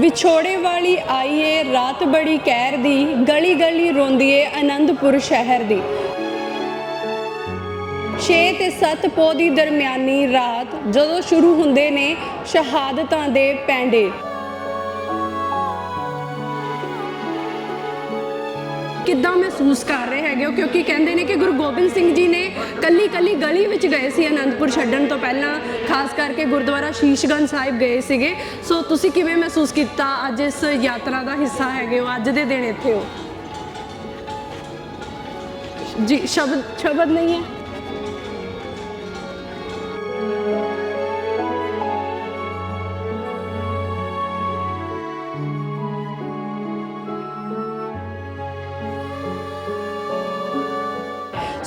ਵਿਛੋੜੇ ਵਾਲੀ ਆਈ ਏ ਰਾਤ ਬੜੀ ਕਹਿਰ ਦੀ, ਗਲੀ ਗਲੀ ਰੋਂਦੀ ਏ ਆਨੰਦਪੁਰ ਸ਼ਹਿਰ ਦੀ। 6 ਤੇ 7 ਪੋ ਦੀ ਦਰਮਿਆਨੀ ਰਾਤ ਜਦੋਂ ਸ਼ੁਰੂ ਹੁੰਦੇ ਨੇ ਸ਼ਹਾਦਤਾਂ ਦੇ ਪੈਂਡੇ। ਕਿੱਦਾਂ ਮਹਿਸੂਸ ਕਰ ਰਹੇ ਹੈਗੇ ਹੋ? ਕਿਉਂਕਿ ਕਹਿੰਦੇ ਨੇ ਕਿ ਗੁਰੂ ਗੋਬਿੰਦ ਸਿੰਘ ਜੀ ਨੇ ਕੱਲੀ ਕੱਲੀ ਗਲੀ ਵਿੱਚ ਗਏ ਸੀ ਅਨੰਦਪੁਰ ਛੱਡਣ ਤੋਂ ਪਹਿਲਾਂ, ਖਾਸ ਕਰਕੇ ਗੁਰਦੁਆਰਾ ਸ਼ੀਸ਼ਗੰਜ ਸਾਹਿਬ ਗਏ ਸੀਗੇ। ਸੋ ਤੁਸੀਂ ਕਿਵੇਂ ਮਹਿਸੂਸ ਕੀਤਾ? ਅੱਜ ਇਸ ਯਾਤਰਾ ਦਾ ਹਿੱਸਾ ਹੈਗੇ ਹੋ, ਅੱਜ ਦੇ ਦਿਨ ਇੱਥੇ ਹੋ? ਜੀ, ਸ਼ਬਦ ਸ਼ਬਦ ਨਹੀਂ ਹੈ?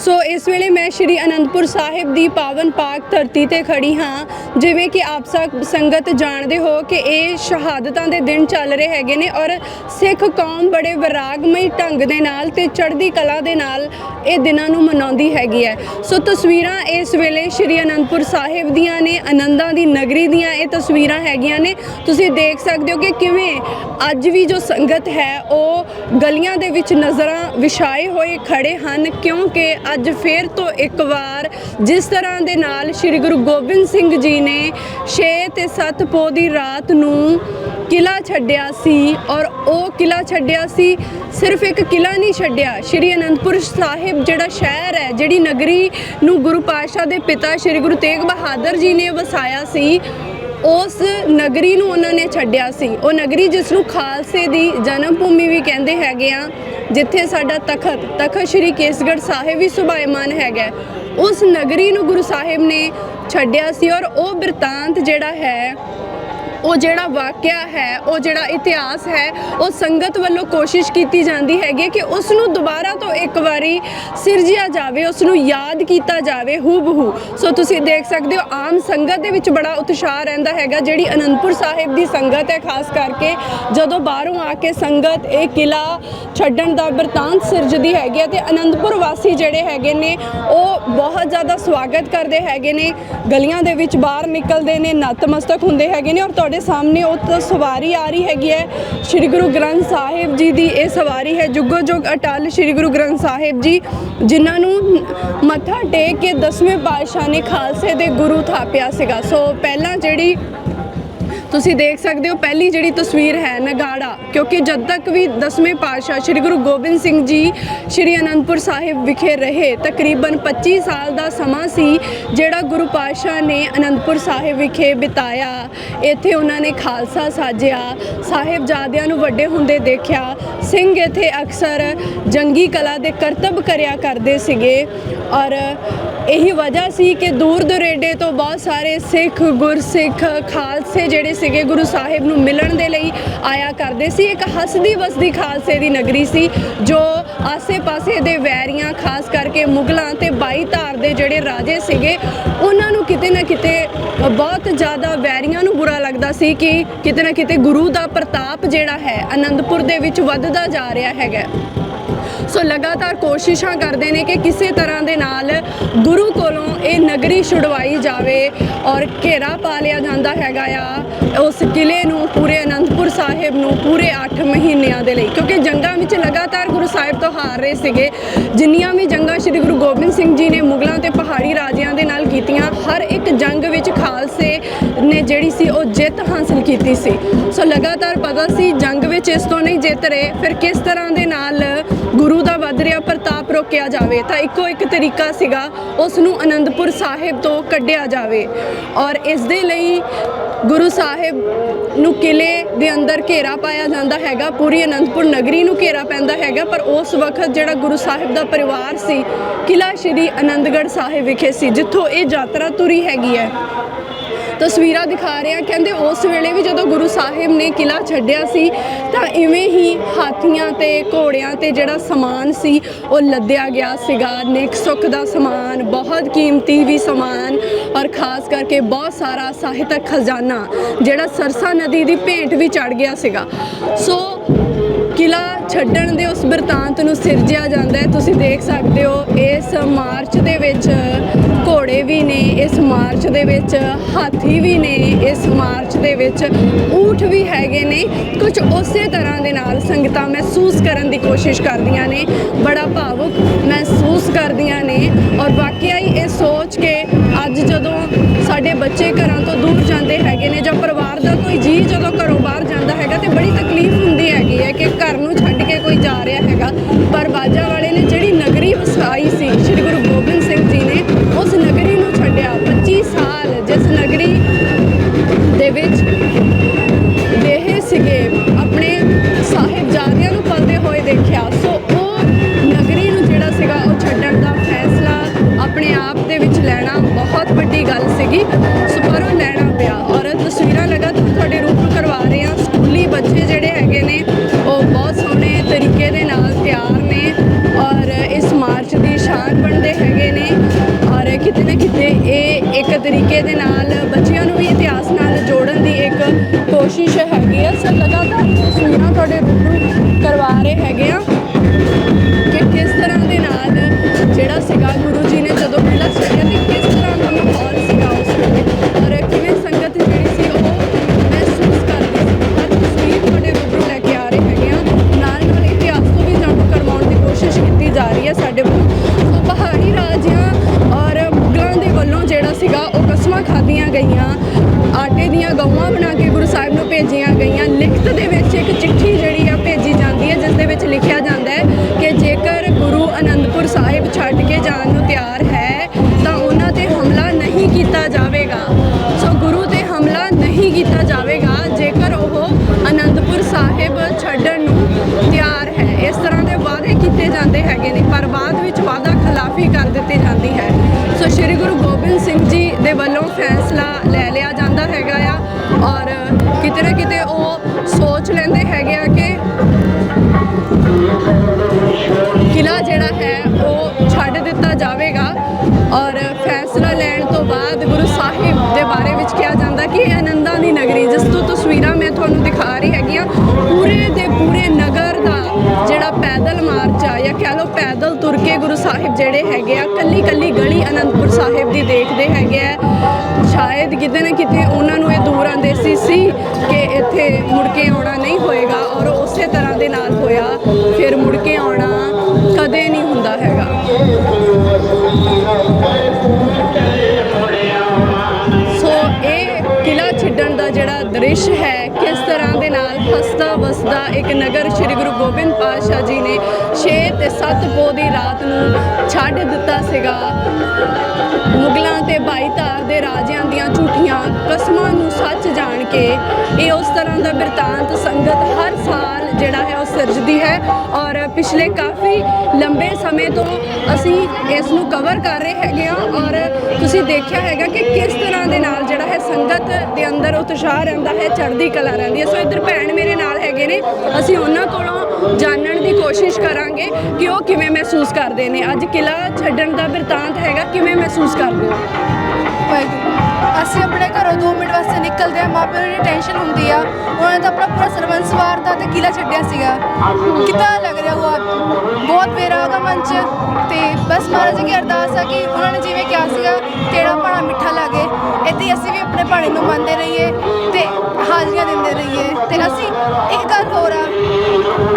ਸੋ ਇਸ ਵੇਲੇ ਮੈਂ ਸ਼੍ਰੀ ਅਨੰਦਪੁਰ ਸਾਹਿਬ ਦੀ ਪਾਵਨ ਪਾਕ ਧਰਤੀ ਤੇ ਖੜੀ ਹਾਂ। ਜਿਵੇਂ ਕਿ ਆਪ ਸੰਗਤ ਜਾਣਦੇ ਹੋ ਕਿ ਇਹ ਸ਼ਹਾਦਤਾਂ ਦੇ ਦਿਨ ਚੱਲ ਰਹੇ ਹੈਗੇ ਨੇ ਔਰ ਸਿੱਖ ਕੌਮ ਬੜੇ ਵਿਰਾਗਮਈ ਢੰਗ ਦੇ ਨਾਲ ਤੇ ਚੜ੍ਹਦੀ ਕਲਾ ਦੇ ਨਾਲ ਇਹ ਦਿਨਾਂ ਨੂੰ ਮਨਾਉਂਦੀ ਹੈਗੀ ਹੈ। ਸੋ ਤਸਵੀਰਾਂ ਇਸ ਵੇਲੇ ਸ਼੍ਰੀ ਅਨੰਦਪੁਰ ਸਾਹਿਬ ਦੀਆਂ ਨੇ, ਆਨੰਦਾਂ ਦੀ ਨਗਰੀ ਦੀਆਂ ਇਹ ਤਸਵੀਰਾਂ ਹੈਗੀਆਂ ਨੇ। ਤੁਸੀਂ ਦੇਖ ਸਕਦੇ ਹੋ ਕਿ ਕਿਵੇਂ ਅੱਜ ਵੀ ਜੋ ਸੰਗਤ ਹੈ, ਉਹ ਗਲੀਆਂ ਦੇ ਵਿੱਚ ਨਜ਼ਰਾਂ ਵਿਛਾਏ ਹੋਏ ਖੜੇ ਹਨ, ਕਿਉਂਕਿ ਅੱਜ ਫੇਰ ਤੋਂ ਇੱਕ ਵਾਰ ਜਿਸ ਤਰ੍ਹਾਂ ਦੇ ਨਾਲ ਸ੍ਰੀ ਗੁਰੂ ਗੋਬਿੰਦ ਸਿੰਘ ਜੀ ਨੇ 6 ਤੇ 7 ਪੋ ਦੀ ਰਾਤ ਨੂੰ ਕਿਲਾ ਛੱਡਿਆ ਸੀ ਔਰ ਉਹ ਕਿਲਾ ਛੱਡਿਆ ਸੀ, ਸਿਰਫ ਇੱਕ ਕਿਲਾ ਨਹੀਂ ਛੱਡਿਆ, ਸ਼੍ਰੀ ਅਨੰਦਪੁਰ ਸਾਹਿਬ ਜਿਹੜਾ ਸ਼ਹਿਰ ਹੈ, ਜਿਹੜੀ ਨਗਰੀ ਨੂੰ ਗੁਰੂ ਪਾਤਸ਼ਾਹ ਦੇ ਪਿਤਾ ਸ਼੍ਰੀ ਗੁਰੂ ਤੇਗ ਬਹਾਦਰ ਜੀ ਨੇ ਵਸਾਇਆ ਸੀ, ਉਸ ਨਗਰੀ ਨੂੰ ਉਹਨਾਂ ਨੇ ਛੱਡਿਆ ਸੀ। ਉਹ ਨਗਰੀ ਜਿਸ ਨੂੰ ਖਾਲਸੇ ਦੀ ਜਨਮ ਭੂਮੀ ਵੀ ਕਹਿੰਦੇ ਹੈਗੇ ਆ ਜਿੱਥੇ ਸਾਡਾ ਤਖਤ ਤਖਤ ਸ੍ਰੀ ਕੇਸਗੜ੍ਹ ਸਾਹਿਬ ਵੀ ਸੁਭਾਇਮਾਨ ਹੈਗਾ ਉਸ ਨਗਰੀ ਨੂੰ ਗੁਰੂ ਸਾਹਿਬ ਨੇ ਛੱਡਿਆ ਸੀ ਔਰ ਉਹ ਬਿਰਤਾਂਤ ਜਿਹੜਾ ਹੈ ਉਹ ਜਿਹੜਾ ਵਾਕਿਆ ਹੈ, ਉਹ ਜਿਹੜਾ ਇਤਿਹਾਸ ਹੈ, ਉਹ ਸੰਗਤ ਵੱਲੋਂ ਕੋਸ਼ਿਸ਼ ਕੀਤੀ ਜਾਂਦੀ ਹੈਗੀ ਹੈ ਕਿ ਉਸ ਨੂੰ ਦੁਬਾਰਾ ਤੋਂ ਇੱਕ ਵਾਰੀ ਸਿਰਜਿਆ ਜਾਵੇ ਉਸ ਨੂੰ ਯਾਦ ਕੀਤਾ ਜਾਵੇ ਹੂਬਹੂ। ਸੋ ਤੁਸੀਂ ਦੇਖ ਸਕਦੇ ਹੋ, ਆਮ ਸੰਗਤ ਦੇ ਵਿੱਚ ਬੜਾ ਉਤਸ਼ਾਹ ਰਹਿੰਦਾ ਹੈਗਾ, ਜਿਹੜੀ ਅਨੰਦਪੁਰ ਸਾਹਿਬ ਦੀ ਸੰਗਤ ਹੈ, ਖਾਸ ਕਰਕੇ ਜਦੋਂ ਬਾਹਰੋਂ ਆ ਕੇ ਸੰਗਤ ਇਹ ਕਿਲਾ ਛੱਡਣ ਦਾ ਬਿਰਤਾਂਤ ਸਿਰਜਦੀ ਹੈਗੀ ਹੈ ਤੇ ਅਨੰਦਪੁਰ ਵਾਸੀ ਜਿਹੜੇ ਹੈਗੇ ਨੇ, ਉਹ ਬਹੁਤ ਜ਼ਿਆਦਾ ਸਵਾਗਤ ਕਰਦੇ ਹੈਗੇ ਨੇ। ਗਲੀਆਂ ਦੇ ਵਿੱਚ ਬਾਹਰ ਨਿਕਲਦੇ ਨੇ, ਨਤਮਸਤਕ ਹੁੰਦੇ ਹੈਗੇ ਨੇ ਔਰ ਤੁਹਾਡੇ ਸਾਹਮਣੇ ਉਹ ਤਾਂ ਸਵਾਰੀ ਆ ਰਹੀ ਹੈਗੀ ਹੈ। ਸ੍ਰੀ ਗੁਰੂ ਗ੍ਰੰਥ ਸਾਹਿਬ ਜੀ ਦੀ ਇਹ ਸਵਾਰੀ ਹੈ। ਜੁਗੋ ਜੁਗ ਅਟਲ ਸ੍ਰੀ ਗੁਰੂ ਗ੍ਰੰਥ ਸਾਹਿਬ ਜੀ, ਜਿਨ੍ਹਾਂ ਨੂੰ ਮੱਥਾ ਟੇਕ ਕੇ ਦਸਵੇਂ ਪਾਤਸ਼ਾਹ ਨੇ ਖਾਲਸੇ ਦੇ ਗੁਰੂ ਥਾਪਿਆ ਸੀਗਾ। ਸੋ ਪਹਿਲਾਂ ਜਿਹੜੀ ਤੁਸੀਂ ਦੇਖ ਸਕਦੇ ਹੋ ਪਹਿਲੀ ਜਿਹੜੀ ਤਸਵੀਰ ਹੈ ਨਗਾੜਾ, ਕਿਉਂਕਿ ਜਦ ਤੱਕ ਵੀ ਦਸਵੇਂ ਪਾਤਸ਼ਾਹ ਸ੍ਰੀ ਗੁਰੂ ਗੋਬਿੰਦ ਸਿੰਘ ਜੀ ਸ੍ਰੀ ਅਨੰਦਪੁਰ ਸਾਹਿਬ ਵਿਖੇ ਰਹੇ, ਤਕਰੀਬਨ 25 ਸਾਲ ਦਾ ਸਮਾਂ ਸੀ ਜਿਹੜਾ ਗੁਰੂ ਪਾਤਸ਼ਾਹ ਨੇ ਅਨੰਦਪੁਰ ਸਾਹਿਬ ਵਿਖੇ ਬਿਤਾਇਆ। ਇੱਥੇ ਉਹਨਾਂ ਨੇ ਖਾਲਸਾ ਸਾਜਿਆ, ਸਾਹਿਬਜ਼ਾਦਿਆਂ ਨੂੰ ਵੱਡੇ ਹੁੰਦੇ ਦੇਖਿਆ। ਸਿੰਘ ਇੱਥੇ ਅਕਸਰ ਜੰਗੀ ਕਲਾ ਦੇ ਕਰਤੱਵ ਕਰਿਆ ਕਰਦੇ ਸੀਗੇ ਔਰ ਇਹੀ ਵਜ੍ਹਾ ਸੀ ਕਿ ਦੂਰ ਦੁਰੇਡੇ ਤੋਂ ਬਹੁਤ ਸਾਰੇ ਸਿੱਖ, ਗੁਰਸਿੱਖ, ਖਾਲਸੇ ਜਿਹੜੇ ਸੀਗੇ, ਗੁਰੂ ਸਾਹਿਬ ਨੂੰ ਮਿਲਣ ਦੇ ਲਈ ਆਇਆ ਕਰਦੇ ਸੀ। ਇੱਕ ਹੱਸਦੀ ਵਸਦੀ ਖਾਲਸੇ ਦੀ ਨਗਰੀ ਸੀ, ਜੋ ਆਸੇ-ਪਾਸੇ ਦੇ ਵੈਰੀਆਂ, ਖਾਸ ਕਰਕੇ ਮੁਗਲਾਂ ਤੇ ਬਾਈ ਧਾਰ ਦੇ ਜਿਹੜੇ ਰਾਜੇ ਸੀਗੇ, ਉਹਨਾਂ ਨੂੰ ਕਿਤੇ ਨਾ ਕਿਤੇ ਬਹੁਤ ਜ਼ਿਆਦਾ ਵੈਰੀਆਂ ਨੂੰ ਬੁਰਾ ਲੱਗਦਾ ਸੀ ਕਿ ਕਿਤੇ ਨਾ ਕਿਤੇ ਗੁਰੂ ਦਾ ਪ੍ਰਤਾਪ ਜਿਹੜਾ ਹੈ, ਅਨੰਦਪੁਰ ਦੇ ਵਿੱਚ ਵੱਧਦਾ ਜਾ ਰਿਹਾ ਹੈਗਾ। ਸੋ ਲਗਾਤਾਰ ਕੋਸ਼ਿਸ਼ਾਂ ਕਰਦੇ ਨੇ ਕਿ ਕਿਸੇ ਤਰ੍ਹਾਂ ਦੇ ਨਾਲ ਗੁਰੂ ਕੋਲੋਂ ਇਹ ਨਗਰੀ ਛੁਡਵਾਈ ਜਾਵੇ ਔਰ ਘੇਰਾ ਪਾ ਲਿਆ ਜਾਂਦਾ ਹੈਗਾ ਆ ਉਸ ਕਿਲੇ ਨੂੰ, ਪੂਰੇ ਅਨੰਦਪੁਰ ਸਾਹਿਬ ਨੂੰ, ਪੂਰੇ 8 ਮਹੀਨਿਆਂ ਦੇ ਲਈ। ਕਿਉਂਕਿ ਜੰਗਾਂ ਵਿੱਚ ਲਗਾਤਾਰ ਗੁਰੂ ਸਾਹਿਬ ਤੋਂ ਹਾਰ ਰਹੇ ਸੀਗੇ। ਜਿੰਨੀਆਂ ਵੀ ਜੰਗਾਂ ਸ੍ਰੀ ਗੁਰੂ ਗੋਬਿੰਦ ਸਿੰਘ ਜੀ ਨੇ ਮੁਗਲਾਂ ਤੇ ਪਹਾੜੀ ਰਾਜਿਆਂ ਦੇ ਨਾਲ ਕੀਤੀਆਂ, ਹਰ ਇੱਕ ਜੰਗ ਵਿੱਚ ਖਾਲਸੇ ਨੇ ਜਿਹੜੀ ਸੀ ਉਹ ਜਿੱਤ ਹਾਸਲ ਕੀਤੀ ਸੀ। ਸੋ ਲਗਾਤਾਰ ਪਤਾ ਸੀ, ਜੰਗ ਵਿੱਚ ਇਸ ਤੋਂ ਨਹੀਂ ਜਿੱਤ ਰਹੇ। ਫਿਰ ਕਿਸ ਤਰ੍ਹਾਂ ਦੇ ਨਾਲ ਗੁਰੂ ਦਾ ਵੱਧ ਰਿਹਾ ਪ੍ਰਤਾਪ ਰੋਕਿਆ ਜਾਵੇ? ਤਾਂ ਇੱਕੋ ਇੱਕ ਤਰੀਕਾ ਸੀਗਾ, ਉਸ ਨੂੰ ਅਨੰਦਪੁਰ ਸਾਹਿਬ ਤੋਂ ਕੱਢਿਆ ਜਾਵੇ। ਔਰ ਇਸ ਦੇ ਲਈ ਗੁਰੂ ਸਾਹਿਬ ਨੂੰ ਕਿਲੇ ਦੇ ਅੰਦਰ ਘੇਰਾ ਪਾਇਆ ਜਾਂਦਾ ਹੈਗਾ। ਪੂਰੀ ਅਨੰਦਪੁਰ ਨਗਰੀ ਨੂੰ ਘੇਰਾ ਪੈਂਦਾ ਹੈਗਾ, ਪਰ ਉਸ ਵਕਤ ਜਿਹੜਾ ਗੁਰੂ ਸਾਹਿਬ ਦਾ ਪਰਿਵਾਰ ਸੀ, ਕਿਲਾ ਸ਼੍ਰੀ ਅਨੰਦਗੜ੍ਹ ਸਾਹਿਬ ਵਿਖੇ ਸੀ, ਜਿੱਥੋਂ ਇਹ ਯਾਤਰਾ ਤੁਰੀ ਹੈਗੀ ਹੈ। ਤਸਵੀਰਾਂ ਦਿਖਾ ਰਹੇ ਆ। ਕਹਿੰਦੇ ਉਸ ਵੇਲੇ ਵੀ ਜਦੋਂ ਗੁਰੂ ਸਾਹਿਬ ਨੇ ਕਿਲਾ ਛੱਡਿਆ ਸੀ, ਤਾਂ ਇਵੇਂ ਹੀ ਹਾਥੀਆਂ ਤੇ ਘੋੜਿਆਂ ਤੇ ਜਿਹੜਾ ਸਮਾਨ ਸੀ, ਉਹ ਲੱਦਿਆ ਗਿਆ ਸੀਗਾ। ਨੇਕ ਸੁੱਖ ਦਾ ਸਮਾਨ, ਬਹੁਤ ਕੀਮਤੀ ਵੀ ਸਮਾਨ ਔਰ ਖਾਸ ਕਰਕੇ ਬਹੁਤ ਸਾਰਾ ਸਾਹਿਤਕ ਖਜ਼ਾਨਾ ਜਿਹੜਾ ਸਰਸਾ ਨਦੀ ਦੀ ਭੇਂਟ ਵੀ ਚੜ ਗਿਆ ਸੀਗਾ। ਸੋ ਕਿਲਾ ਛੱਡਣ ਦੇ ਉਸ ਬਿਰਤਾਂਤ ਨੂੰ ਸਿਰਜਿਆ ਜਾਂਦਾ ਹੈ। ਤੁਸੀਂ ਦੇਖ ਸਕਦੇ ਹੋ, ਇਸ ਮਾਰਚ ਦੇ ਵਿੱਚ ਘੋੜੇ ਵੀ ਨੇ, ਇਸ ਮਾਰਚ ਦੇ ਵਿੱਚ ਹਾਥੀ ਵੀ ਨੇ, ਇਸ ਮਾਰਚ ਦੇ ਵਿੱਚ ਊਠ ਵੀ ਹੈਗੇ ਨੇ। ਕੁਝ ਉਸੇ ਤਰ੍ਹਾਂ ਦੇ ਨਾਲ ਸੰਗਤਾਂ ਮਹਿਸੂਸ ਕਰਨ ਦੀ ਕੋਸ਼ਿਸ਼ ਕਰਦੀਆਂ ਨੇ। ਬੜਾ ਭਾਵੁਕ ਮਹਿਸੂਸ ਕਰਦੀਆਂ ਨੇ। ਔਰ ਵਾਕਿਆ ਹੀ ਇਹ ਸੋਚ ਕੇ ਅੱਜ ਜਦੋਂ ਸਾਡੇ ਬੱਚੇ ਘਰਾਂ ਤੋਂ ਦੂਰ ਜਾਂਦੇ ਹੈਗੇ ਨੇ ਜਾਂ ਪਰਿਵਾਰ ਦਾ ਕੋਈ ਜੀ ਜਦੋਂ ਤਰੀਕੇ ਦੇ ਨਾਲ ਬੱਚਿਆਂ ਨੂੰ ਵੀ ਇਤਿਹਾਸ ਨਾਲ ਜੋੜਨ ਦੀ ਇੱਕ ਕੋਸ਼ਿਸ਼ ਹੈਗੀ ਆ। ਸੋ ਲਗਾਤਾਰ ਤਸਵੀਰਾਂ ਤੁਹਾਡੇ ਰੂਬਰੂ ਕਰਵਾ ਰਹੇ ਹੈਗੇ ਆ ਕਿ ਕਿਸ ਤਰ੍ਹਾਂ ਦੇ ਨਾਲ ਜਿਹੜਾ ਸੀਗਾ ਗੁਰੂ ਜੀ ਨੇ ਜਦੋਂ ਪਹਿਲਾਂ ਛੱਡਿਆ ਤੇ ਕਿਸ ਤਰ੍ਹਾਂ ਦਾ ਮਾਹੌਲ ਸੀਗਾ ਉਸ ਵੇਲੇ ਔਰ ਕਿਵੇਂ ਸੰਗਤ ਜਿਹੜੀ ਸੀ ਉਹ ਮਹਿਸੂਸ ਕਰਦੀ ਸੀ? ਹਰ ਤਸਵੀਰ ਤੁਹਾਡੇ ਰੂਬਰੂ ਲੈ ਕੇ ਆ ਰਹੇ ਹੈਗੇ ਆ। ਨਾਲ ਨਾਲ ਇਤਿਹਾਸ ਤੋਂ ਵੀ ਜਾਣੂ ਕਰਵਾਉਣ ਦੀ ਕੋਸ਼ਿਸ਼ ਕੀਤੀ ਜਾ ਰਹੀ ਹੈ ਸਾਡੇ ਵੱਲੋਂ। ਸੋ ਪਹਾੜੀ ਰਾਜਿਆਂ ਸੀਗਾ, ਉਹ ਕਸਮਾਂ ਖਾਧੀਆਂ ਗਈਆਂ। ਆਟੇ ਦੀਆਂ ਗਊਆਂ ਬਣਾ ਕੇ ਗੁਰੂ ਸਾਹਿਬ ਨੂੰ ਭੇਜੀਆਂ ਗਈਆਂ। ਲਿਖਤ ਦੇ ਵਿੱਚ ਇੱਕ ਚਿੱਠੀ ਜਿਹੜੀ ਆ ਭੇਜੀ ਜਾਂਦੀ ਹੈ, ਜਿਸ ਦੇ ਵਿੱਚ ਲਿਖਿਆ ਜਾਂਦਾ ਹੈ ਕਿ ਜੇਕਰ ਗੁਰੂ ਅਨੰਦਪੁਰ ਸਾਹਿਬ ਛੱਡ ਕੇ ਜਿਹੜੇ ਹੈਗੇ ਆ, ਕੱਲੀ ਕੱਲੀ ਗਲੀ ਅਨੰਦਪੁਰ ਸਾਹਿਬ ਦੀ ਦੇਖਦੇ ਹੈਗੇ ਆ। ਸ਼ਾਇਦ ਕਿਤੇ ਨਾ ਕਿਤੇ ਉਹਨਾਂ ਨੂੰ ਇਹ ਦੂਰ ਅੰਦੇਸੀ ਸੀ ਕਿ ਇੱਥੇ ਮੁੜ ਕੇ ਆਉਣਾ ਨਹੀਂ ਹੋਏਗਾ ਔਰ ਉਸੇ ਤਰ੍ਹਾਂ ਦੇ ਨਾਲ ਹੋਇਆ, ਫਿਰ ਮੁੜ ਕੇ ਆਉਣਾ ਕਦੇ ਨਹੀਂ ਹੁੰਦਾ ਹੈਗਾ। ਸੋ ਇਹ ਕਿਲਾ ਛੱਡਣ ਦਾ ਜਿਹੜਾ ਦ੍ਰਿਸ਼ ਹੈ ਇੱਕ ਨਗਰ ਸ੍ਰੀ ਗੁਰੂ ਗੋਬਿੰਦ ਪਾਤਸ਼ਾਹ ਜੀ ਨੇ 6 ਤੇ 7 ਪੋ ਦੀ ਰਾਤ ਨੂੰ ਛੱਡ ਦਿੱਤਾ ਸੀਗਾ। ਮੁਗਲਾਂ ਤੇ ਭਾਈ ਤਾਰ ਦੇ ਰਾਜਿਆਂ ਦੀਆਂ ਝੂਠੀਆਂ ਕਸਮਾਂ ਨੂੰ ਸੱਚ ਜਾਣ ਕੇ ਇਹ ਉਸ ਤਰ੍ਹਾਂ ਦਾ ਬਿਰਤਾਂਤ ਸੰਗਤ ਹਰ ਸਾਲ ਜਿਹੜਾ ਹੈ ਉਹ ਸਿਰਜਦੀ ਹੈ ਔਰ ਪਿਛਲੇ ਕਾਫੀ ਲੰਬੇ ਸਮੇਂ ਤੋਂ ਅਸੀਂ ਇਸ ਨੂੰ ਕਵਰ ਕਰ ਰਹੇ ਹੈਗੇ ਆ ਔਰ ਤੁਸੀਂ ਦੇਖਿਆ ਹੈਗਾ ਕਿ ਕਿਸ ਤਰ੍ਹਾਂ ਦੇ ਨਾਲ ਸੰਗਤ ਦੇ ਅੰਦਰ ਉਤਸ਼ਾਹ ਰਹਿੰਦਾ ਹੈ, ਚੜ੍ਹਦੀ ਕਲਾ ਰਹਿੰਦੀ ਹੈ। ਸੋ ਇੱਧਰ ਭੈਣ ਮੇਰੇ ਨਾਲ ਹੈਗੇ ਨੇ। ਅਸੀਂ ਉਹਨਾਂ ਕੋਲੋਂ ਜਾਣਨ ਦੀ ਕੋਸ਼ਿਸ਼ ਕਰਾਂਗੇ ਕਿ ਉਹ ਕਿਵੇਂ ਮਹਿਸੂਸ ਕਰਦੇ ਨੇ। ਅੱਜ ਕਿਲਾ ਛੱਡਣ ਦਾ ਬਿਰਤਾਂਤ ਹੈਗਾ, ਕਿਵੇਂ ਮਹਿਸੂਸ ਕਰਦੇ ਹੋ ਅਸੀਂ ਆਪਣੇ ਘਰੋਂ 2 ਮਿੰਟ ਵਾਸਤੇ ਨਿਕਲਦੇ ਆ ਮਾਪਿਆਂ ਨੂੰ ਟੈਨਸ਼ਨ ਹੁੰਦੀ ਕਿਲਾ ਛੱਡਿਆ ਸੀਗਾ। ਕਿੱਦਾਂ ਲੱਗ ਰਿਹਾ ਉਹ ਬਹੁਤ ਵੇਰਾ ਹੋਗਾ ਮਨ ਚ ਤੇ ਬਸ ਮਹਾਰਾਜ ਜੀ ਕੀ ਅਰਦਾਸ ਆ ਕਿ ਉਹਨਾਂ ਨੇ ਜਿਵੇਂ ਕਿਹਾ ਸੀਗਾ, ਕਿਹੜਾ ਭਾਣਾ ਮਿੱਠਾ ਲਾਗੇ, ਇੱਥੇ ਅਸੀਂ ਵੀ ਆਪਣੇ ਭਾਣੇ ਨੂੰ ਮੰਨਦੇ ਰਹੀਏ ਤੇ ਹਾਜ਼ਰੀਆਂ ਦਿੰਦੇ ਰਹੀਏ। ਤੇ ਅਸੀਂ ਇੱਕ ਗੱਲ ਹੋਰ ਆ,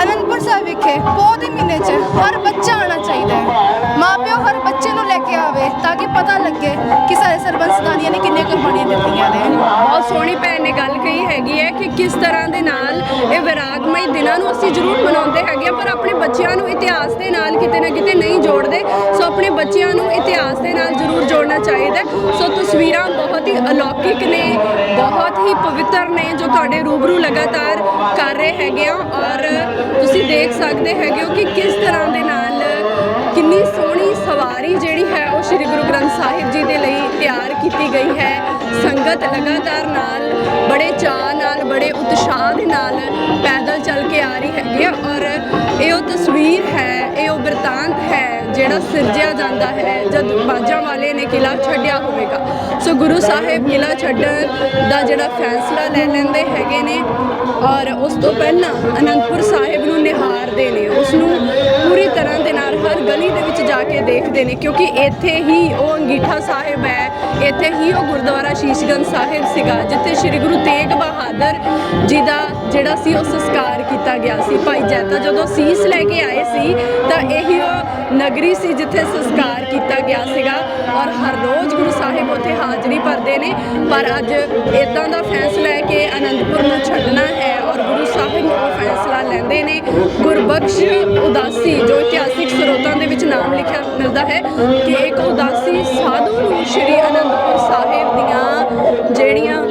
ਅਨੰਦਪੁਰ ਸਾਹਿਬ ਵਿਖੇ ਬਹੁਤ ਹੀ ਮਹੀਨੇ ਚ ਹਰ ਬੱਚਾ ਆਉਣਾ ਚਾਹੀਦਾ ਹੈ। ਮਾਪਿਓ ਹਰ ਬੱਚੇ ਨੂੰ ਲੈ ਕੇ ਆਵੇ ਤਾਂ ਕਿ ਪਤਾ ਲੱਗੇ ਕਿ ਸਾਡੇ ਸਰਬੰਸਦਾਨੀਆਂ ਨੇ ਕਿੰਨੀਆਂ ਕੁਰਬਾਨੀਆਂ ਦਿੱਤੀਆਂ ਨੇ। ਬਹੁਤ ਸੋਹਣੀ ਭੈਣ ਨੇ ਗੱਲ ਕਹੀ ਹੈਗੀ ਹੈ ਕਿ ਕਿਸ ਤਰ੍ਹਾਂ ਦੇ ਨਾਲ ਇਹ ਦਿਨਾਂ ਨੂੰ ਅਸੀਂ ਜ਼ਰੂਰ ਮਨਾਉਂਦੇ ਹੈਗੇ ਆ, ਪਰ ਆਪਣੇ ਬੱਚਿਆਂ ਨੂੰ ਇਤਿਹਾਸ ਦੇ ਨਾਲ ਕਿਤੇ ਨਾ ਕਿਤੇ ਨਹੀਂ ਜੋੜਦੇ। ਸੋ ਆਪਣੇ ਬੱਚਿਆਂ ਨੂੰ ਇਤਿਹਾਸ ਦੇ ਨਾਲ ਜ਼ਰੂਰ ਜੋੜਨਾ ਚਾਹੀਦਾ। ਸੋ ਤਸਵੀਰਾਂ ਬਹੁਤ ਹੀ ਅਲੌਕਿਕ ਨੇ ਬਹੁਤ ਹੀ ਪਵਿੱਤਰ ਨੇ ਜੋ ਤੁਹਾਡੇ ਰੂਬਰੂ ਲਗਾਤਾਰ ਕਰ ਰਹੇ ਹੈਗੇ ਆ। ਔਰ ਤੁਸੀਂ ਦੇਖ ਸਕਦੇ ਹੈਗੇ ਹੋ ਕਿ ਕਿਸ ਤਰ੍ਹਾਂ ਦੇ ਨਾਲ ਕਿੰਨੀ ਸੋਹਣੀ ਸਵਾਰੀ ਜਿਹੜੀ ਹੈ ਉਹ ਸ੍ਰੀ ਗੁਰੂ ਗ੍ਰੰਥ ਸਾਹਿਬ ਜੀ ਦੇ ਲਈ ਤਿਆਰ ਕੀਤੀ ਗਈ ਹੈ। ਸੰਗਤ ਲਗਾਤਾਰ ਨਾਲ, ਬੜੇ ਚਾਅ ਨਾਲ, ਬੜੇ ਉਤਸ਼ਾਹ ਦੇ ਨਾਲ ਪੈਦਲ ਚੱਲ ਕੇ ਆ ਰਹੀ ਹੈਗੀ ਆ ਔਰ ਛੱਡਿਆ ਹੋਵੇਗਾ। ਸੋ ਗੁਰੂ ਸਾਹਿਬ ਕਿਲਾ ਛੱਡਣ ਦਾ ਜਿਹੜਾ ਫੈਸਲਾ ਲੈ ਲੈਂਦੇ ਹੈਗੇ ਨੇ ਔਰ ਉਸ ਤੋਂ ਪਹਿਲਾਂ ਅਨੰਦਪੁਰ ਸਾਹਿਬ ਨੂੰ ਨਿਹਾਰਦੇ ਨੇ। ਉਸ ਨੂੰ ਪੂਰੀ ਤਰ੍ਹਾਂ ਦੇ ਨਾਲ ਹਰ ਗਲੀ ਦੇ ਵਿੱਚ ਜਾ ਕੇ ਦੇਖਦੇ ਨੇ ਕਿਉਂਕਿ ਇੱਥੇ ਹੀ ਉਹ ਅੰਗੀਠਾ ਸਾਹਿਬ ਹੈ, ਇੱਥੇ ਹੀ ਉਹ ਗੁਰਦੁਆਰਾ ਸ਼ੀਸ਼ਗੰਜ ਸਾਹਿਬ ਸੀਗਾ, ਜਿੱਥੇ ਸ੍ਰੀ ਗੁਰੂ ਤੇਗ ਬਹਾਦਰ ਜੀ ਦਾ ਜਿਹੜਾ ਸੀ ਉਹ ਸੰਸਕਾਰ ਕੀਤਾ ਗਿਆ ਸੀ। ਭਾਈ ਜੈਤਾ ਜਦੋਂ ਸੀਸ ਲੈ ਕੇ ਆਏ ਸੀ ਤਾਂ ਇਹੀ ਨਗਰੀ ਸੀ ਜਿੱਥੇ ਸੰਸਕਾਰ ਕੀਤਾ ਗਿਆ ਸੀਗਾ ਔਰ ਹਰ ਰੋਜ਼ ਗੁਰੂ ਸਾਹਿਬ ਉੱਥੇ ਹਾਜ਼ਰੀ ਭਰਦੇ ਨੇ। ਪਰ ਅੱਜ ਇਦਾਂ ਦਾ ਫੈਸਲਾ ਹੈ ਕਿ ਅਨੰਦਪੁਰ ਨੂੰ ਛੱਡਣਾ ਹੈ ਔਰ ਗੁਰੂ ਸਾਹਿਬ ਉਹ ਫੈਸਲਾ ਲੈਂਦੇ ਨੇ। ਗੁਰਬਖਸ਼ ਉਦਾਸੀ, ਜੋ ਇਤਿਹਾਸਿਕ ਸਰੋਤਾਂ ਦੇ ਵਿੱਚ ਨਾਮ ਲਿਖਿਆ ਮਿਲਦਾ ਹੈ ਕਿ ਇੱਕ ਉਦਾਸੀ ਸਾਧੂ ਨੂੰ ਸ਼੍ਰੀ ਅਨੰਦਪੁਰ ਸਾਹਿਬ ਦੀਆਂ ਜਿਹੜੀਆਂ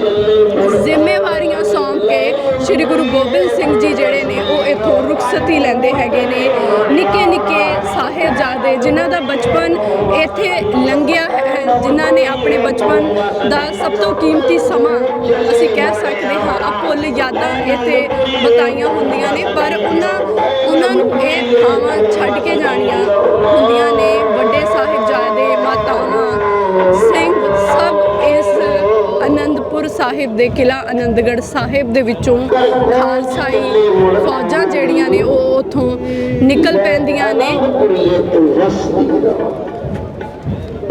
ਜ਼ਿੰਮੇਵਾਰੀਆਂ ਸੌਂਪ ਕੇ ਸ਼੍ਰੀ ਗੁਰੂ ਗੋਬਿੰਦ ਸਿੰਘ ਜੀ ਜਿਹੜੇ ਨੇ, ਉਹ ਇੱਥੋਂ ਰੁਖਸਤੀ ਲੈਂਦੇ ਹੈਗੇ ਨੇ। ਨਿੱਕੇ ਨਿੱਕੇ ਸਾਹਿਬਜ਼ਾਦੇ ਜਿਨ੍ਹਾਂ ਦਾ ਬਚਪਨ ਇੱਥੇ ਲੰਘਿਆ ਹੈ, ਜਿਨ੍ਹਾਂ ਨੇ ਆਪਣੇ ਬਚਪਨ ਦਾ ਸਭ ਤੋਂ ਕੀਮਤੀ ਸਮਾਂ ਅਸੀਂ ਕਹਿ ਸਕਦੇ ਹਾਂ ਅਪੁੱਲ ਯਾਦਾਂ ਇੱਥੇ ਬਤਾਈਆਂ ਹੁੰਦੀਆਂ ਨੇ। ਪਰ ਉਹਨਾਂ ਉਹਨਾਂ ਨੂੰ ਇਹ ਥਾਵਾਂ ਛੱਡ ਕੇ ਜਾਣੀਆਂ ਹੁੰਦੀਆਂ ਨੇ ਵੱਡੇ ਸਾਹਿਬਜ਼ਾਦੇ ਅਨੰਦਪੁਰ ਸਾਹਿਬ ਦੇ ਕਿਲਾ ਆਨੰਦਗੜ੍ਹ ਸਾਹਿਬ ਦੇ ਵਿੱਚੋਂ ਖਾਲਸਾਈ ਫੌਜਾਂ ਜਿਹੜੀਆਂ ਨੇ ਉਹ ਉਥੋਂ ਨਿਕਲ ਪੈਂਦੀਆਂ ਨੇ।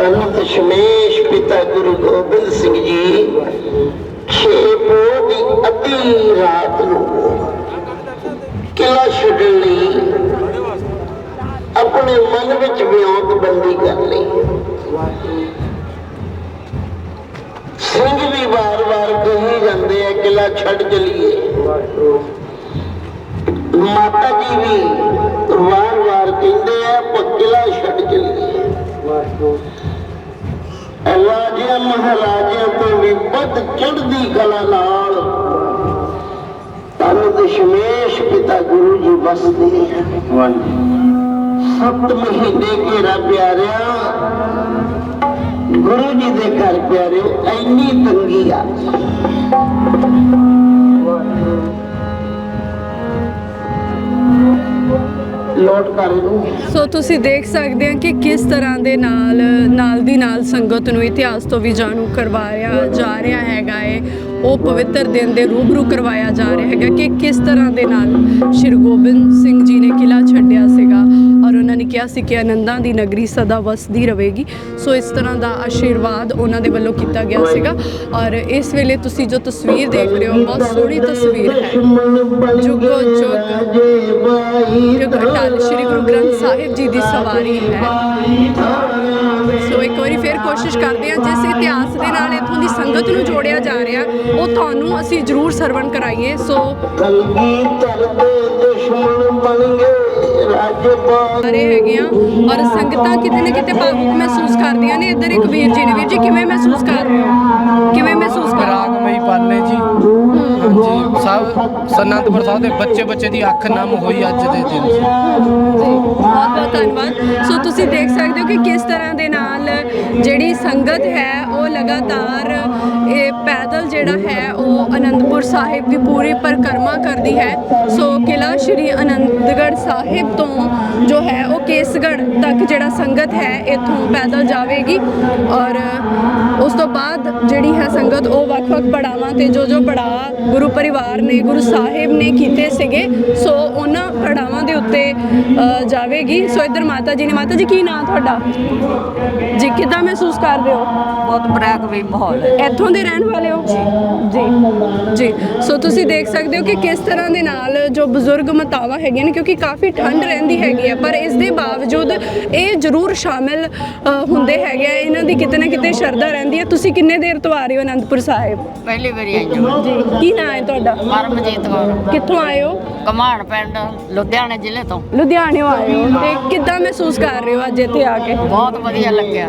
ਅਨੰਤ ਸ਼ਮੇਸ਼ ਪਿਤਾ ਗੁਰੂ ਗੋਬਿੰਦ ਸਿੰਘ ਜੀ ਛੇ ਪੋਹ ਦੀ ਅੱਧੀ ਰਾਤ ਨੂੰ ਕਿਲਾ ਛੱਡਣ ਲਈ ਆਪਣੇ ਮਨ ਵਿੱਚ ਵਿਉਂਤ ਬੰਦੀ ਕਰ ਲਈ। ਸਿੰਘ ਵੀ ਵਾਰ-ਵਾਰ ਕਹੀ ਜਾਂਦੇ ਆ ਕਿਲਾ ਛੱਡ ਚਲੀਏ। ਮਾਤਾ ਜੀ ਵੀ ਵਾਰ-ਵਾਰ ਕਹਿੰਦੇ ਆ ਪੱਕਿਲਾ ਛੱਡ ਚਲੀਏ। ਰਾਜਿਆਂ ਮਹਾਰਾਜਿਆਂ ਤੋਂ ਵੀ ਵੱਧ ਚੜ੍ਹਦੀ ਕਲਾ ਨਾਲ ਤਨ ਦਸ਼ਮੇਸ਼ ਪਿਤਾ ਗੁਰੂ ਜੀ ਵਸਦੇ ਹਨ ਸੱਤ ਮਹੀਨੇ ਘੇਰਾ ਪਿਆਰਿਆ ਗੁਰੂ ਜੀ ਦੇ ਘਰ ਪਿਆਰਿਓ ਐਨੀ ਤੰਗੀ ਆ। ਲੋਟ ਕਰ ਨੂੰ ਸੋ ਤੁਸੀਂ ਦੇਖ ਸਕਦੇ ਹੋ ਕਿ ਕਿਸ ਤਰ੍ਹਾਂ ਦੇ ਨਾਲ ਨਾਲ ਦੀ ਨਾਲ ਸੰਗਤ ਨੂੰ ਇਤਿਹਾਸ ਤੋਂ ਵੀ ਜਾਣੂ ਕਰਵਾਇਆ ਜਾ ਰਿਹਾ ਹੈਗਾ ਏ। ਉਹ ਪਵਿੱਤਰ ਦਿਨ ਦੇ ਰੂਬਰੂ ਕਰਵਾਇਆ ਜਾ ਰਿਹਾ ਹੈਗਾ ਕਿ ਕਿਸ ਤਰ੍ਹਾਂ ਦੇ ਨਾਲ ਸ਼੍ਰੀ ਗੋਬਿੰਦ ਸਿੰਘ ਜੀ ਨੇ ਕਿਲਾ ਛੱਡਿਆ ਸੀਗਾ। ਔਰ ਉਹਨਾਂ ਨੇ ਕਿਹਾ ਸੀ ਕਿ ਆਨੰਦਾਂ ਦੀ ਨਗਰੀ ਸਦਾ ਵਸਦੀ ਰਹੇਗੀ। ਸੋ ਇਸ ਤਰ੍ਹਾਂ ਦਾ ਆਸ਼ੀਰਵਾਦ ਉਹਨਾਂ ਦੇ ਵੱਲੋਂ ਕੀਤਾ ਗਿਆ ਸੀਗਾ। ਔਰ ਇਸ ਵੇਲੇ ਤੁਸੀਂ ਜੋ ਤਸਵੀਰ ਦੇਖ ਰਹੇ ਹੋ, ਬਹੁਤ ਸੋਹਣੀ ਤਸਵੀਰ ਹੈ। ਜੁਗੋ ਜੁਗ ਜੁਗ ਅਟਲ ਸ਼੍ਰੀ ਗੁਰੂ ਗ੍ਰੰਥ ਸਾਹਿਬ ਜੀ ਦੀ ਸਵਾਰੀ ਹੈ। ਸੋ ਇੱਕ ਵਾਰੀ ਫਿਰ ਕੋਸ਼ਿਸ਼ ਕਰਦੇ ਹਾਂ, ਜਿਸ ਇਤਿਹਾਸ ਦੇ ਸੰਗਤ ਨੂੰ ਜੋੜਿਆ ਜਾ ਰਿਹਾ, ਉਹ ਤੁਹਾਨੂੰ ਅਸੀਂ ਜ਼ਰੂਰ ਸਰਵਣ ਕਰਾਈਏ। ਸੋ ਦੁਸ਼ਮਣ ਬਣ ਗਏ ਰਾਜਪਾਲ ਸਾਰੇ ਹੈਗੇ ਆ ਔਰ ਸੰਗਤਾਂ ਕਿਤੇ ਨਾ ਕਿਤੇ ਭਾਵੁਕ ਮਹਿਸੂਸ ਕਰਦੀਆਂ ਨੇ। ਇੱਧਰ ਇੱਕ ਵੀਰ ਜੀ ਨੇ, ਵੀਰ ਜੀ, ਕਿਵੇਂ ਮਹਿਸੂਸ ਕਰ ਰਹੇ ਹੋ? ਕਿਵੇਂ ਮਹਿਸੂਸ ਕਰ ਰਹੇ ਹੋ? ਪਾਲੇ ਜੀ। ਹਾਂਜੀ। ਸਭ ਸਨੰਦਪੁਰ ਸਾਹਿਬ ਦੇ ਬੱਚੇ ਬੱਚੇ ਦੀ ਅੱਖ ਨਮ ਹੋਈ ਅੱਜ ਦੇ ਦਿਨ। ਜੀ, ਬਹੁਤ ਬਹੁਤ ਧੰਨਵਾਦ। ਸੋ ਤੁਸੀਂ ਦੇਖ ਸਕਦੇ ਹੋ ਕਿ ਕਿਸ ਤਰ੍ਹਾਂ ਦੇ ਨਾਲ ਜਿਹੜੀ ਸੰਗਤ ਹੈ, ਉਹ ਲਗਾਤਾਰ ਇਹ ਪੈਦਲ ਜਿਹੜਾ ਹੈ, ਉਹ ਅਨੰਦਪੁਰ ਸਾਹਿਬ ਦੀ ਪੂਰੀ ਪਰਿਕਰਮਾ ਕਰਦੀ ਹੈ। ਸੋ ਕਿਲਾ ਸ਼੍ਰੀ ਅਨੰਦਗੜ੍ਹ ਸਾਹਿਬ ਤੋਂ ਜੋ ਹੈ, ਉਹ ਕੇਸਗੜ੍ਹ ਤੱਕ ਜਿਹੜਾ ਸੰਗਤ ਹੈ, ਇੱਥੋਂ ਪੈਦਲ ਜਾਵੇਗੀ। ਔਰ ਉਸ ਤੋਂ ਬਾਅਦ ਜਿਹੜੀ ਹੈ ਸੰਗਤ, ਉਹ ਵੱਖ-ਵੱਖ ਪੜਾਵਾਂ ਤੇ ਜੋ ਜੋ ਪੜਾਅ ਗੁਰੂ ਪਰਿਵਾਰ ਨੇ ਗੁਰੂ ਸਾਹਿਬ ਨੇ ਕੀਤੇ ਸੀਗੇ। ਸੋ ਉਹਨਾਂ ਪੜਾਵਾਂ ਦੇ ਉੱਤੇ ਜਾਵੇਗੀ। ਸੋ ਇੱਧਰ ਮਾਤਾ ਜੀ ਨੇ ਮਾਤਾ ਜੀ ਕੀ ਨਾਮ ਤੁਹਾਡਾ? ਜੀ ਕਿੱਦਾਂ ਮਹਿਸੂਸ ਕਰ ਰਹੇ ਹੋ? ਬਹੁਤ ਬਰਾਗਵੀ ਮਾਹੌਲ ਹੈ। ਇੱਥੋਂ ਦੇ ਰਹਿਣ ਵਾਲੇ ਹੋ? ਜੀ। ਜੀ ਸੋ ਤੁਸੀਂ ਦੇਖ ਸਕਦੇ ਹੋ ਕਿ ਕਿਸ ਤਰ੍ਹਾਂ ਦੇ ਨਾਲ ਜੋ ਬਜ਼ੁਰਗ ਮਾਤਾਵਾਂ ਹੈਗੀਆਂ ਨੇ ਕਿਉਂਕਿ ਕਾਫੀ ਠੰਡ ਰਹਿੰਦੀ ਹੈਗੀ ਹੈ ਪਰ ਇਸ ਦੇ ਬਾਵਜੂਦ ਇਹ ਜ਼ਰੂਰ ਸ਼ਾਮਿਲ ਹੁੰਦੇ ਹੈਗੇ ਆ। ਇਹਨਾਂ ਦੀ ਕਿਤੇ ਨਾ ਕਿਤੇ ਸ਼ਰਧਾ ਰਹਿੰਦੀ ਹੈ। ਤੁਸੀਂ ਕਿੰਨੇ ਦੇਰ ਤੋਂ ਆ ਰਹੇ ਹੋ ਅਨੰਦਪੁਰ ਸਾਹਿਬ? ਪਹਿਲੀ ਵਾਰੀ ਆਈ ਹਾਂ। ਜੀ ਕੀ ਨਾਮ ਹੈ ਤੁਹਾਡਾ? ਪਰਮਜੀਤ ਕੌਰ। ਕਿੱਥੋਂ ਆਏ ਹੋ? ਕਮਾਣ ਪਿੰਡ ਲੁਧਿਆਣੇ ਜ਼ਿਲ੍ਹੇ ਤੋਂ। ਲੁਧਿਆਣਿਓਂ ਆਏ ਹੋ ਤੇ ਕਿੱਦਾਂ ਮਹਿਸੂਸ ਕਰ ਰਹੇ ਹੋ ਅੱਜ ਇੱਥੇ ਆ ਕੇ? ਬਹੁਤ ਵਧੀਆ ਲੱਗਿਆ।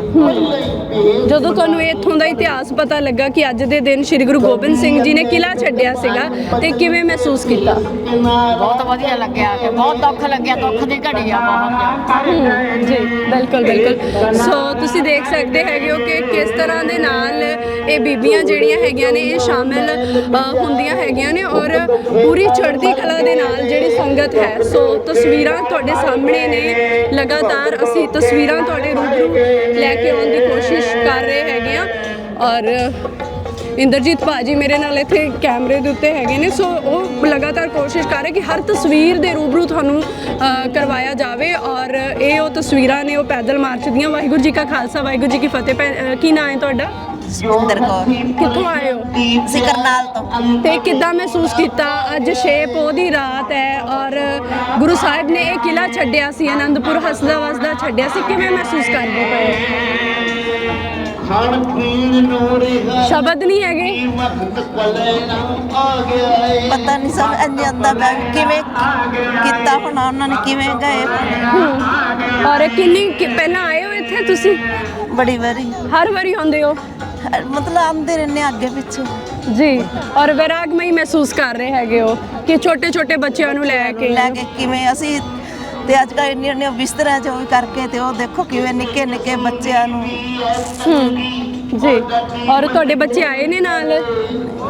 ਜਦੋਂ ਤੁਹਾਨੂੰ ਇੱਥੋਂ ਦਾ ਇਤਿਹਾਸ ਪਤਾ ਲੱਗਾ ਕਿ ਅੱਜ ਦੇ ਦਿਨ ਸ੍ਰੀ ਗੁਰੂ ਗੋਬਿੰਦ ਸਿੰਘ ਜੀ ਨੇ ਕਿਲਾ ਛੱਡਿਆ ਸੀਗਾ ਤੇ ਕਿਵੇਂ ਮਹਿਸੂਸ ਕੀਤਾ? ਬਹੁਤ ਵਧੀਆ ਲੱਗਿਆ ਕਿ। ਬਹੁਤ ਦੁੱਖ ਲੱਗਿਆ ਦੁੱਖ ਦੀ ਘੜੀ ਆ ਬਹੁਤ। ਜੀ ਬਿਲਕੁਲ ਬਿਲਕੁਲ। ਸੋ ਤੁਸੀਂ ਦੇਖ ਸਕਦੇ ਹੈਗੇ ਹੋ ਕਿ ਕਿਸ ਤਰ੍ਹਾਂ ਦੇ ਨਾਲ ਇਹ ਬੀਬੀਆਂ ਜਿਹੜੀਆਂ ਹੈਗੀਆਂ ਨੇ ਇਹ ਸ਼ਾਮਿਲ ਹੁੰਦੀਆਂ ਜਾਂਦੀਆਂ ਹੈਗੀਆਂ ਨੇ ਔਰ ਪੂਰੀ ਚੜ੍ਹਦੀ ਕਲਾ ਦੇ ਨਾਲ ਜਿਹੜੀ ਸੰਗਤ ਹੈ, ਸੋ ਤਸਵੀਰਾਂ ਤੁਹਾਡੇ ਸਾਹਮਣੇ ਨੇ। ਲਗਾਤਾਰ ਅਸੀਂ ਤਸਵੀਰਾਂ ਤੁਹਾਡੇ ਰੂਬਰੂ ਲੈ ਕੇ ਆਉਣ ਦੀ ਕੋਸ਼ਿਸ਼ ਕਰ ਰਹੇ ਹੈਗੇ ਆ ਔਰ ਇੰਦਰਜੀਤ ਭਾਜੀ ਮੇਰੇ ਨਾਲ ਇੱਥੇ ਕੈਮਰੇ ਦੇ ਉੱਤੇ ਹੈਗੇ ਨੇ, ਸੋ ਉਹ ਲਗਾਤਾਰ ਕੋਸ਼ਿਸ਼ ਕਰ ਰਹੇ ਕਿ ਹਰ ਤਸਵੀਰ ਦੇ ਰੂਬਰੂ ਤੁਹਾਨੂੰ ਕਰਵਾਇਆ ਜਾਵੇ। ਔਰ ਇਹ ਉਹ ਤਸਵੀਰਾਂ ਨੇ ਉਹ ਪੈਦਲ ਮਾਰਚ ਦੀਆਂ। ਵਾਹਿਗੁਰੂ ਜੀ ਕਾ ਖਾਲਸਾ, ਵਾਹਿਗੁਰੂ ਜੀ ਕੀ ਫਤਿਹ। ਭੈਣ- ਕੀ ਨਾਂ ਹੈ ਤੁਹਾਡਾ? ਸੁਰਿੰਦਰ ਕੌਰ। ਕਿੱਥੋਂ ਆਏ ਹੋ? ਅਸੀਂ ਕਰਨਾਲ ਤੋਂ। ਤੇ ਕਿੱਦਾਂ ਮਹਿਸੂਸ ਕੀਤਾ? ਅੱਜ 6 ਪੋਹ ਦੀ ਰਾਤ ਹੈ ਔਰ ਗੁਰੂ ਸਾਹਿਬ ਨੇ ਇਹ ਕਿਲਾ ਛੱਡਿਆ ਸੀ ਆਨੰਦਪੁਰ ਹੱਸਦਾ ਵਸਦਾ ਛੱਡਿਆ ਸੀ। ਕਿਵੇਂ ਮਹਿਸੂਸ ਕਰਦੇ ਪਏ ਹੋ? ਖਾਣ ਪੀਣ ਨੂੰ ਰਿਹਾ ਸ਼ਬਦ ਨਹੀਂ ਹੈਗੇ? ਪਤਾ ਨਹੀਂ ਸਮਝ ਨਹੀਂ ਆਉਂਦਾ ਪਿਆ ਵੀ ਕਿਵੇਂ ਕੀਤਾ ਹੋਣਾ ਉਹਨਾਂ ਨੇ ਕਿਵੇਂ ਗਏ ਹੋਣੇ। ਔਰ ਕਿੰਨੀ ਕਿ- ਪਹਿਲਾਂ ਆਏ ਹੋ ਇੱਥੇ ਤੁਸੀਂ? ਬੜੀ ਵਾਰੀ। ਹਰ ਵਾਰੀ ਆਉਂਦੇ ਹੋ? ਮਤਲਬ ਆਉਂਦੇ ਰਹਿੰਦੇ ਅੱਗੇ ਪਿੱਛੇ। ਜੀ ਔਰ ਵਿਰਾਗਮਈ ਮਹਿਸੂਸ ਕਰ ਰਹੇ ਹੈਗੇ ਹੋ ਕਿ ਛੋਟੇ ਛੋਟੇ ਬੱਚਿਆਂ ਨੂੰ ਲੈ ਕੇ। ਲੈ ਕੇ ਕਿਵੇਂ ਅਸੀਂ ਤੇ ਅੱਜ ਕੱਲ੍ਹ ਇੰਨੇ ਇੰਨੇ ਬਿਸਤਰਿਆਂ 'ਚ ਉਹ ਕਰਕੇ ਤੇ ਉਹ ਦੇਖੋ ਕਿਵੇਂ ਨਿੱਕੇ ਨਿੱਕੇ ਬੱਚਿਆਂ ਨੂੰ। ਹੂੰ। ਜੀ। ਔਰ ਤੁਹਾਡੇ ਬੱਚੇ ਆਏ ਨੇ ਨਾਲ?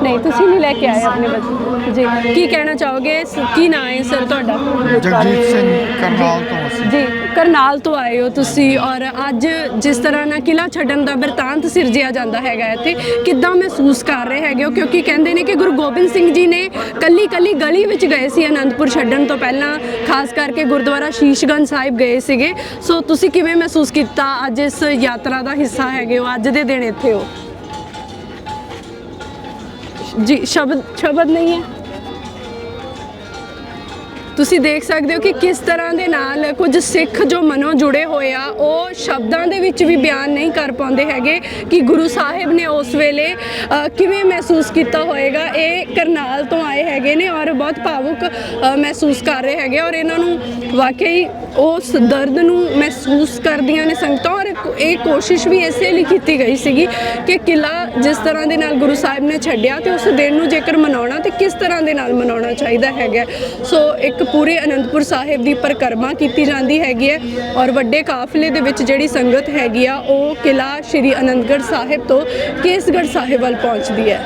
ਨਹੀਂ ਤੁਸੀਂ ਨਹੀਂ ਲੈ ਕੇ ਆਏ ਆਪਣੇ ਬੱਚੇ। ਜੀ। ਕੀ ਕਹਿਣਾ ਚਾਹੋਗੇ? ਸ- ਕੀ ਨਾਂ ਹੈ ਸਰ ਤੁਹਾਡਾ? ਜਗਜੀਤ ਸਿੰਘ ਕਰਨਾਲ ਤੋਂ ਅਸੀਂ। ਜੀ ਕਰਨਾਲ ਤੋਂ ਆਏ ਹੋ ਤੁਸੀਂ। ਔਰ ਅੱਜ ਜਿਸ ਤਰ੍ਹਾਂ ਨਾਲ ਕਿਲਾ ਛੱਡਣ ਦਾ ਬਿਰਤਾਂਤ ਸਿਰਜਿਆ ਜਾਂਦਾ ਹੈਗਾ ਇੱਥੇ ਕਿੱਦਾਂ ਮਹਿਸੂਸ ਕਰ ਰਹੇ ਹੈਗੇ ਹੋ? ਕਿਉਂਕਿ ਕਹਿੰਦੇ ਨੇ ਕਿ ਗੁਰੂ ਗੋਬਿੰਦ ਸਿੰਘ ਜੀ ਨੇ ਕੱਲੀ ਕੱਲੀ ਗਲੀ ਵਿੱਚ ਗਏ ਸੀ ਆਨੰਦਪੁਰ ਛੱਡਣ ਤੋਂ ਪਹਿਲਾਂ ਖਾਸ ਕਰਕੇ ਗੁਰਦੁਆਰਾ ਸ਼ੀਸ਼ਗੰਜ ਸਾਹਿਬ ਗਏ ਸੀਗੇ। ਸੋ ਤੁਸੀਂ ਕਿਵੇਂ ਮਹਿਸੂਸ ਕੀਤਾ? ਅੱਜ ਇਸ ਯਾਤਰਾ ਦਾ ਹਿੱਸਾ ਹੈਗੇ ਹੋ ਅੱਜ ਦੇ ਦਿਨ ਇੱਥੇ ਹੋ। ਜੀ ਸ਼ਬਦ ਸ਼ਬਦ ਨਹੀਂ ਹੈ। ਤੁਸੀਂ ਦੇਖ ਸਕਦੇ ਹੋ ਕਿ ਕਿਸ ਤਰ੍ਹਾਂ ਦੇ ਨਾਲ ਕੁਝ ਸਿੱਖ ਜੋ ਮਨੋਂ ਜੁੜੇ ਹੋਏ ਆ, ਉਹ ਸ਼ਬਦਾਂ ਦੇ ਵਿੱਚ ਵੀ ਬਿਆਨ ਨਹੀਂ ਕਰ ਪਾਉਂਦੇ ਹੈਗੇ ਕਿ ਗੁਰੂ ਸਾਹਿਬ ਨੇ ਉਸ ਵੇਲੇ ਕਿਵੇਂ ਮਹਿਸੂਸ ਕੀਤਾ ਹੋਏਗਾ। ਇਹ ਕਰਨਾਲ ਤੋਂ ਆਏ ਹੈਗੇ ਨੇ ਔਰ ਬਹੁਤ ਭਾਵੁਕ ਮਹਿਸੂਸ ਕਰ ਰਹੇ ਹੈਗੇ ਔਰ ਇਹਨਾਂ ਨੂੰ ਵਾਕਈ ਉਸ ਦਰਦ ਨੂੰ ਮਹਿਸੂਸ ਕਰਦੀਆਂ ਨੇ ਸੰਗਤਾਂ ਔਰ ਇਹ ਕੋਸ਼ਿਸ਼ ਵੀ ਇਸੇ ਲਈ ਕੀਤੀ ਗਈ ਸੀਗੀ ਕਿ ਕਿਲਾ ਜਿਸ ਤਰ੍ਹਾਂ ਦੇ ਨਾਲ ਗੁਰੂ ਸਾਹਿਬ ਨੇ ਛੱਡਿਆ ਤੇ ਉਸ ਦਿਨ ਨੂੰ ਜੇਕਰ ਮਨਾਉਣਾ ਤੇ ਕਿਸ ਤਰ੍ਹਾਂ ਦੇ ਨਾਲ ਮਨਾਉਣਾ ਚਾਹੀਦਾ ਹੈਗਾ। ਸੋ ਇੱਕ ਪੂਰੇ ਅਨੰਦਪੁਰ ਸਾਹਿਬ ਦੀ ਪਰਿਕਰਮਾ ਕੀਤੀ ਜਾਂਦੀ ਹੈਗੀ ਹੈ ਔਰ ਵੱਡੇ ਕਾਫਲੇ ਦੇ ਵਿੱਚ ਜਿਹੜੀ ਸੰਗਤ ਹੈਗੀ ਆ, ਉਹ ਕਿਲਾ ਸ਼੍ਰੀ ਅਨੰਦਗੜ੍ਹ ਸਾਹਿਬ ਤੋਂ ਕੇਸਗੜ੍ਹ ਸਾਹਿਬ ਵੱਲ ਪਹੁੰਚਦੀ ਹੈ।